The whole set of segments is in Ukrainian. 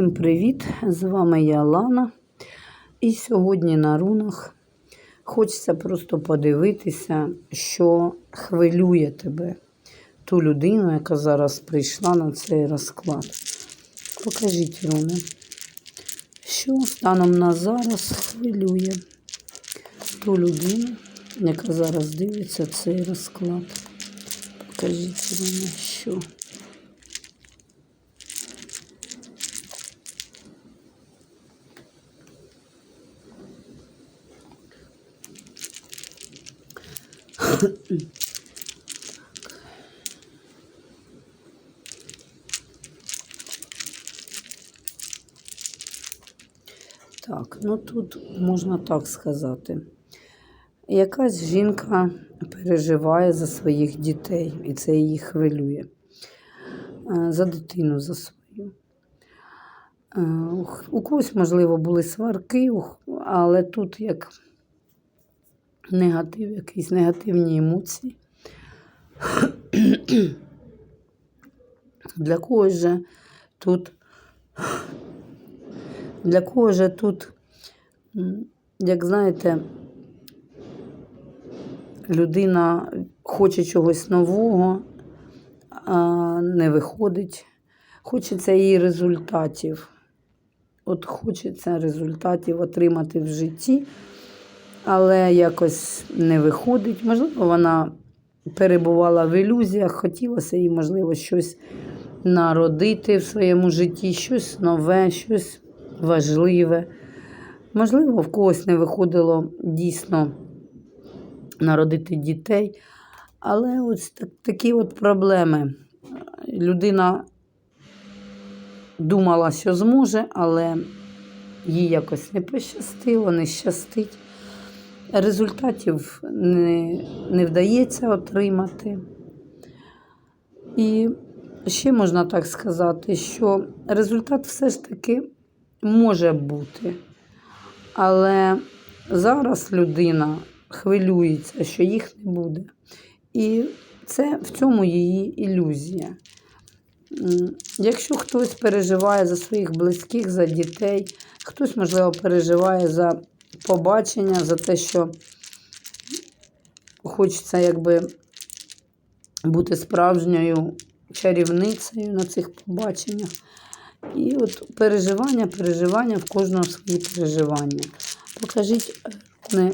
Всім привіт! З вами я Лана. І сьогодні на рунах хочеться просто подивитися, що хвилює тебе, ту людину, яка зараз прийшла на цей розклад. Покажіть руни, що станом на зараз хвилює ту людину, яка зараз дивиться цей розклад. Покажіть руни, що. Так, ну тут можна так сказати. Якась жінка переживає за своїх дітей, і це її хвилює. Е, За дитину за свою. Е, У когось, можливо, були сварки, але тут як негатив, якісь негативні емоції. Для когось же тут, для когось же тут, як знаєте, людина хоче чогось нового, а не виходить. Хочеться її результатів. От хочеться результатів отримати в житті, але якось не виходить. Можливо, вона перебувала в ілюзіях, хотілося їй, можливо, щось народити в своєму житті, щось нове, щось важливе. Можливо, в когось не виходило дійсно народити дітей. Але ось так, такі от проблеми. Людина думала, що зможе, але їй якось не пощастило, не щастить. Результатів не, не вдається отримати. І ще можна так сказати, що результат все ж таки може бути. Але зараз людина хвилюється, що їх не буде. І це в цьому її ілюзія. Якщо хтось переживає за своїх близьких, за дітей, хтось, можливо, переживає за побачення, за те, що хочеться якби бути справжньою чарівницею на цих побаченнях. І от переживання, переживання в кожного свої переживання. Покажіть, не,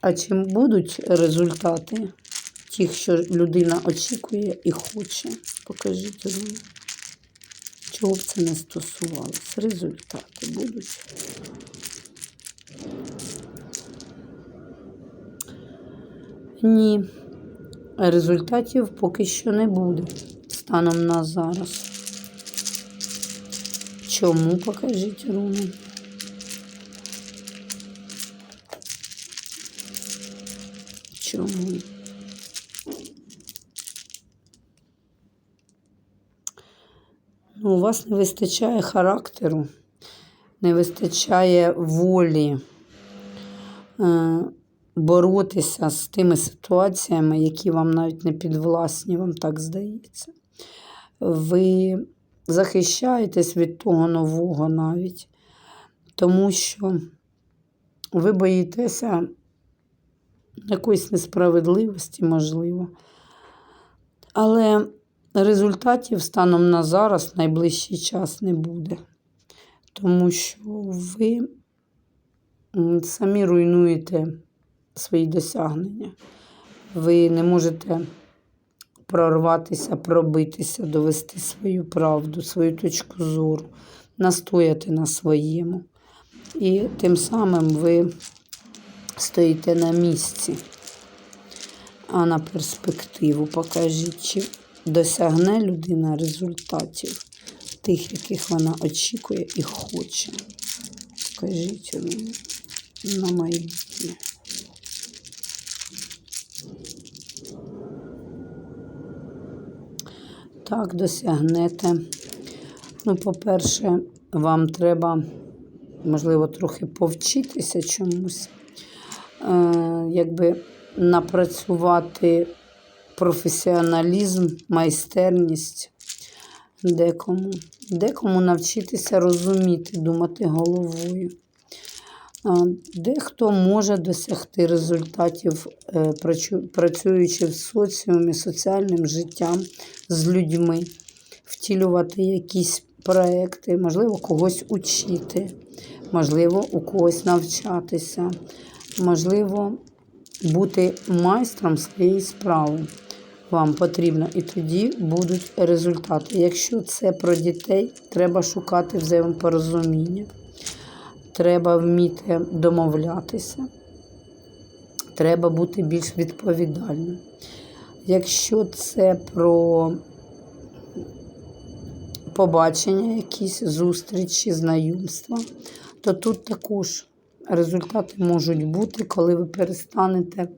а чим будуть результати тих, що людина очікує і хоче. Покажіть. Чого б це не стосувалося? Результати будуть. Ні, результатів поки що не буде станом на зараз. Чому покажіть руни? Чому? Ну, у вас не вистачає характеру, не вистачає волі е, боротися з тими ситуаціями, які вам навіть не підвласні, вам так здається. Ви захищаєтесь від того нового навіть, тому що ви боїтеся якоїсь несправедливості, можливо. Але результатів станом на зараз найближчий час не буде. Тому що ви самі руйнуєте свої досягнення. Ви не можете прорватися, пробитися, довести свою правду, свою точку зору, настояти на своєму. І тим самим ви стоїте на місці, а на перспективу покажіть, чи досягне людина результатів тих, яких вона очікує і хоче. Покажіть на майбутнє. Так, досягнете. Ну, по-перше, вам треба, можливо, трохи повчитися чомусь, е, якби напрацювати професіоналізм, майстерність, Декому. Декому навчитися розуміти, думати головою. Дехто може досягти результатів, е, працюючи в соціумі, соціальним життям з людьми, втілювати якісь проекти, можливо, когось учити, можливо, у когось навчатися, можливо, бути майстром своєї справи. Вам потрібно, і тоді будуть результати. Якщо це про дітей, треба шукати взаємопорозуміння треба вміти домовлятися, треба бути більш відповідальним. Якщо це про побачення, якісь зустрічі, знайомства, то тут також результати можуть бути, коли ви перестанете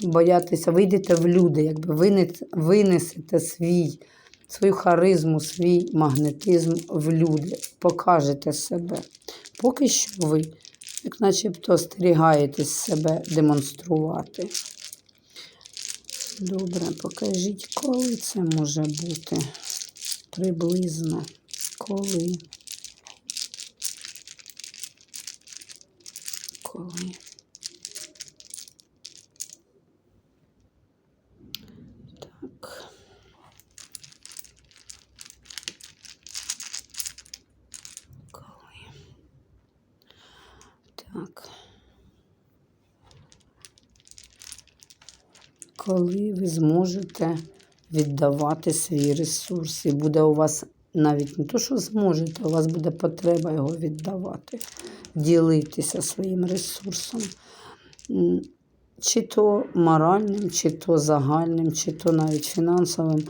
боятися, вийдете в люди, якби винесете свій, свою харизму, свій магнетизм в люди, покажете себе. Поки що ви, як начебто, остерігаєтесь себе демонструвати. Добре, покажіть, коли це може бути. Приблизно. Коли. Коли. Так. Коли. Так. Коли ви зможете віддавати свій ресурс, і буде у вас навіть не то, що зможете, у вас буде потреба його віддавати, ділитися своїм ресурсом. Чи то моральним, чи то загальним, чи то навіть фінансовим.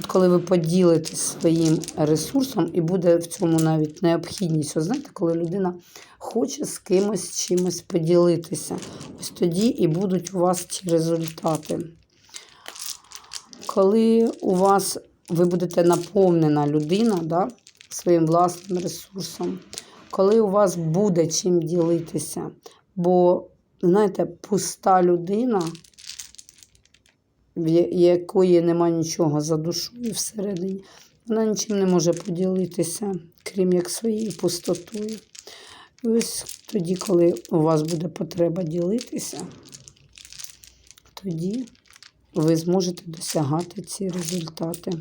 От коли ви поділитесь своїм ресурсом, і буде в цьому навіть необхідність. От знаєте, коли людина хоче з кимось чимось поділитися, ось тоді і будуть у вас ті результати. Коли у вас ви будете наповнена людина да, своїм власним ресурсом, коли у вас буде чим ділитися, бо, знаєте, пуста людина, в якої нема нічого за душою всередині, вона нічим не може поділитися, крім як своєю пустотою. І ось тоді, коли у вас буде потреба ділитися, тоді ви зможете досягати ці результати.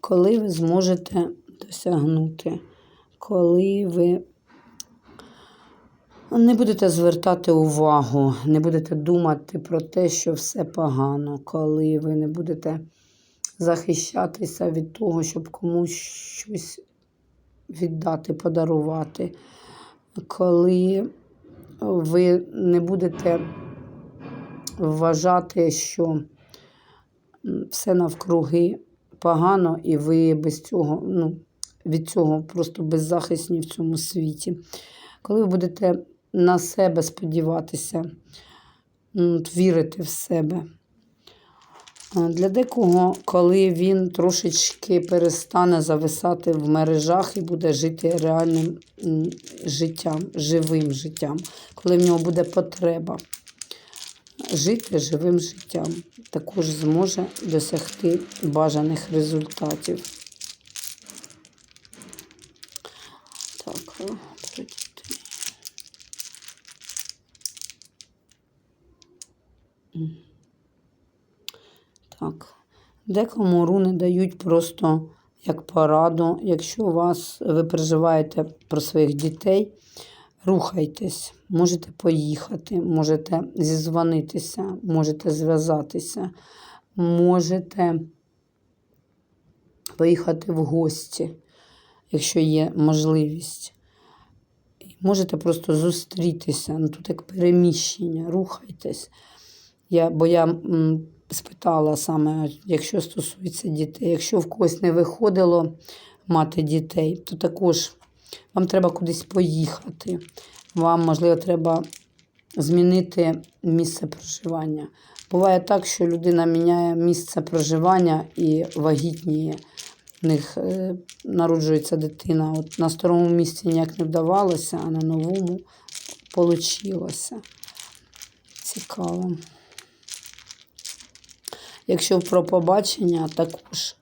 Коли ви зможете досягнути, коли ви не будете звертати увагу, не будете думати про те, що все погано, коли ви не будете захищатися від того, щоб комусь щось віддати, подарувати, коли ви не будете вважати, що все навкруги погано, і ви без цього, ну, від цього просто беззахисні в цьому світі. Коли ви будете на себе сподіватися, вірити в себе. А Для декого, коли він трошечки перестане зависати в мережах і буде жити реальним життям, живим життям, коли в нього буде потреба жити живим життям, також зможе досягти бажаних результатів. Так, о, про дітей. М. Так. Декому руни дають просто як пораду. Якщо вас ви переживаєте про своїх дітей, рухайтесь, можете поїхати, можете зізвонитися, можете зв'язатися, можете поїхати в гості, якщо є можливість. Можете просто зустрітися, ну тут як переміщення, рухайтесь. Я, бо я спитала саме, якщо стосується дітей, якщо в когось не виходило мати дітей, то також вам треба кудись поїхати. Вам, можливо, треба змінити місце проживання. Буває так, що людина міняє місце проживання і вагітніє. В них е, народжується дитина. От на старому місці ніяк не вдавалося, а на новому вийшло. Цікаво. Якщо про побачення, також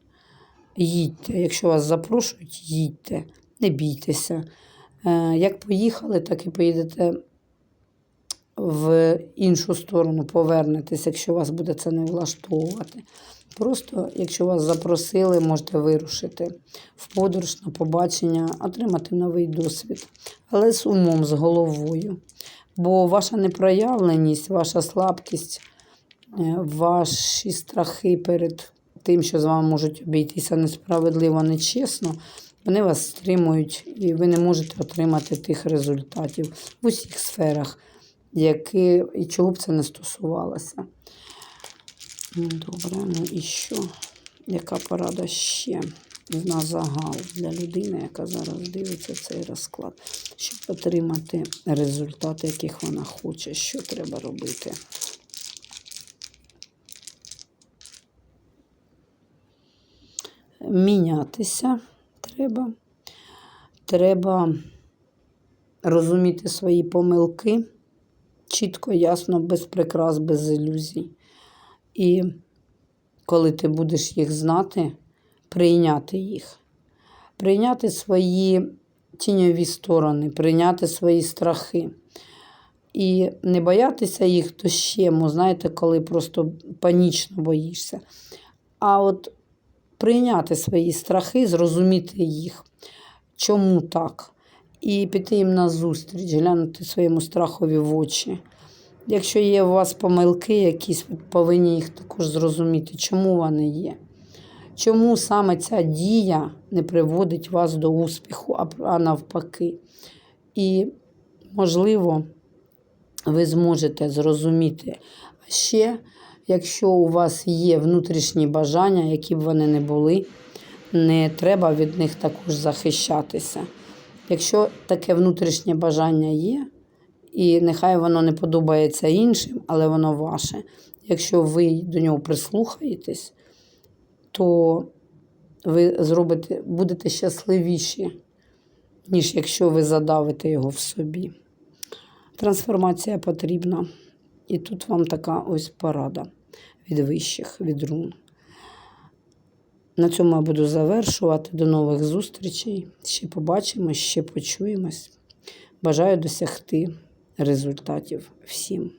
їдьте. Якщо вас запрошують, їдьте, не бійтеся. Е, Як поїхали, так і поїдете в іншу сторону, повернетесь, якщо вас буде це не влаштовувати. Просто, якщо вас запросили, можете вирушити в подорож на побачення, отримати новий досвід, але з умом, з головою. Бо ваша непроявленість, ваша слабкість, ваші страхи перед тим, що з вами можуть обійтися несправедливо, нечесно, вони вас стримують, і ви не можете отримати тих результатів в усіх сферах, які, і чого б це не стосувалося. Добре, ну і що? Яка порада ще на загал для людини, яка зараз дивиться цей розклад, щоб отримати результати, яких вона хоче, що треба робити? Мінятися треба. Треба розуміти свої помилки чітко, ясно, без прикрас, без ілюзій. І коли ти будеш їх знати, прийняти їх, прийняти свої тіньові сторони, прийняти свої страхи. І не боятися їх дощему, знаєте, коли просто панічно боїшся. А от прийняти свої страхи, зрозуміти їх, чому так, і піти їм на зустріч, глянути своєму страхові в очі. Якщо є у вас помилки якісь, ви повинні їх також зрозуміти, чому вони є. Чому саме ця дія не приводить вас до успіху, а- навпаки. І, можливо, ви зможете зрозуміти. Ще, якщо у вас є внутрішні бажання, які б вони не були, не треба від них також захищатися. Якщо таке внутрішнє бажання є, і нехай воно не подобається іншим, але воно ваше. Якщо ви до нього прислухаєтесь, то ви зробите, будете щасливіші, ніж якщо ви задавите його в собі. Трансформація потрібна. І тут вам така ось порада від вищих, від рун. На цьому я буду завершувати. До нових зустрічей. Ще побачимось, ще почуємось. Бажаю досягти результатів всім.